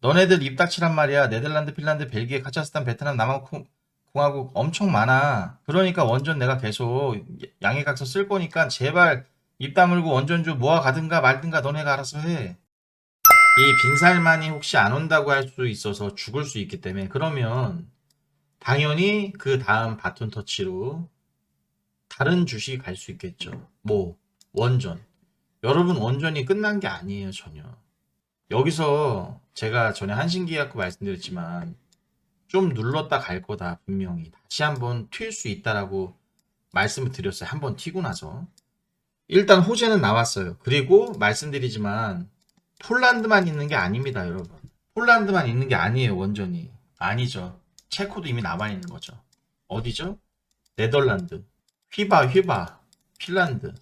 너네들 입 닥치란 말이야. 네덜란드, 핀란드, 벨기에, 카자흐스탄, 베트남, 남아공화국 엄청 많아. 그러니까 원전 내가 계속 양해각서 쓸 거니까 제발 입 다물고 원전주 모아 가든가 말든가 너네가 알아서 해. 이 빈살만이 혹시 안 온다고 할 수 있어서 죽을 수 있기 때문에 그러면 당연히 그 다음 바톤 터치로 다른 주식이 갈 수 있겠죠. 뭐 원전. 여러분 원전이 끝난 게 아니에요 전혀. 여기서 제가 전에 한신기약고 말씀드렸지만 좀 눌렀다 갈 거다 분명히 다시 한번 튈 수 있다라고 말씀을 드렸어요. 한번 튀고 나서 일단 호재는 나왔어요. 그리고 말씀드리지만 폴란드만 있는 게 아닙니다, 여러분. 폴란드만 있는 게 아니에요, 원전이. 아니죠. 체코도 이미 남아 있는 거죠. 어디죠? 네덜란드, 휘바, 휘바, 핀란드.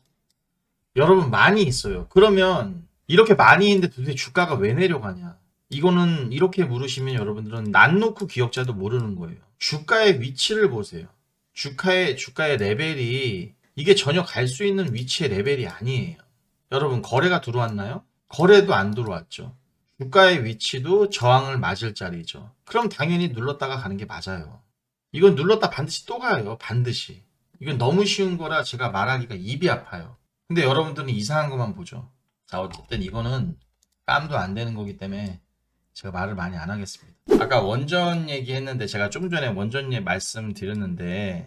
여러분 많이 있어요. 그러면 이렇게 많이 있는데 도대체 주가가 왜 내려가냐? 이거는 이렇게 물으시면 여러분들은 난 놓고 기억자도 모르는 거예요. 주가의 위치를 보세요. 주가의 주가의 레벨이 이게 전혀 갈 수 있는 위치의 레벨이 아니에요. 여러분 거래가 들어왔나요? 거래도 안 들어왔죠. 주가의 위치도 저항을 맞을 자리죠. 그럼 당연히 눌렀다가 가는 게 맞아요. 이건 눌렀다 반드시 또 가요. 반드시. 이건 너무 쉬운 거라 제가 말하기가 입이 아파요. 근데 여러분들은 이상한 것만 보죠. 자, 어쨌든 이거는 깜도 안 되는 거기 때문에 제가 말을 많이 안 하겠습니다. 아까 원전 얘기했는데 제가 좀 전에 원전 얘기 말씀드렸는데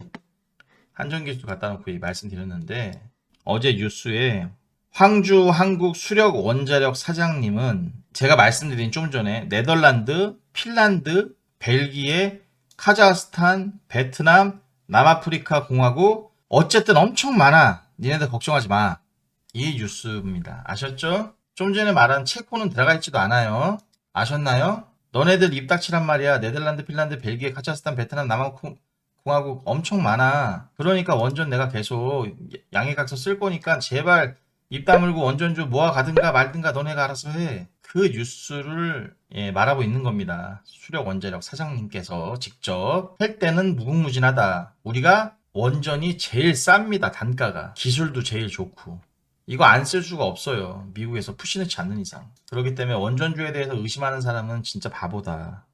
한전기수 갖다 놓고 이 말씀드렸는데 어제 뉴스에 황주 한국 수력 원자력 사장님은 제가 말씀드린 좀 전에 네덜란드, 핀란드, 벨기에, 카자흐스탄, 베트남, 남아프리카 공화국 어쨌든 엄청 많아. 니네들 걱정하지 마. 이 뉴스입니다. 아셨죠? 좀 전에 말한 체코는 들어가 있지도 않아요. 아셨나요? 너네들 입 닥치란 말이야. 네덜란드, 핀란드, 벨기에, 카자흐스탄, 베트남, 남아공화국 엄청 많아. 그러니까 원전 내가 계속 양해각서 쓸 거니까 제발 입 다물고 원전주 모아 가든가 말든가 너네가 알아서 해. 그 뉴스를 예, 말하고 있는 겁니다. 수력 원자력 사장님께서 직접 할 때는 무궁무진하다. 우리가 원전이 제일 쌉니다. 단가가 기술도 제일 좋고 이거 안 쓸 수가 없어요. 미국에서 푸시놓지 않는 이상. 그렇기 때문에 원전주에 대해서 의심하는 사람은 진짜 바보다.